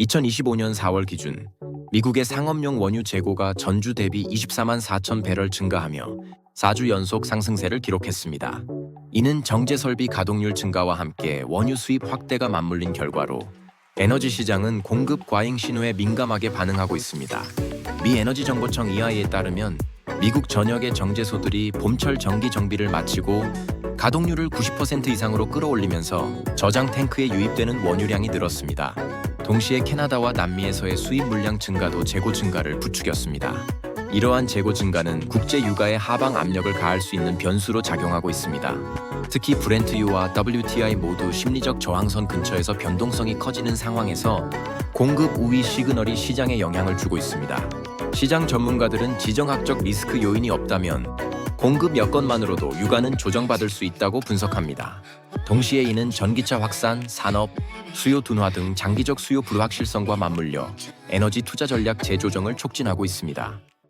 2025년 4월 기준 미국의 상업용 원유 재고가 전주 대비 24만 4천 배럴 증가하며 4주 연속 상승세를 기록했습니다. 이는 정제 설비 가동률 증가와 함께 원유 수입 확대가 맞물린 결과로 에너지 시장은 공급 과잉 신호에 민감하게 반응하고 있습니다. 미 에너지 정보청 EI에 따르면 미국 전역의 정제소들이 봄철 정기 정비를 마치고 가동률을 90% 이상으로 끌어올리면서 저장 탱크에 유입되는 원유량이 늘었습니다. 동시에 캐나다와 남미에서의 수입 물량 증가도 재고 증가를 부추겼습니다. 이러한 재고 증가는 국제 유가의 하방 압력을 가할 수 있는 변수로 작용하고 있습니다. 특히 브렌트유와 WTI 모두 심리적 저항선 근처에서 변동성이 커지는 상황에서 공급 우위 시그널이 시장에 영향을 주고 있습니다. 시장 전문가들은 지정학적 리스크 요인이 없다면 공급 여건만으로도 유가는 조정받을 수 있다고 분석합니다. 동시에 이는 전기차 확산, 산업, 수요 둔화 등 장기적 수요 불확실성과 맞물려 에너지 투자 전략 재조정을 촉진하고 있습니다.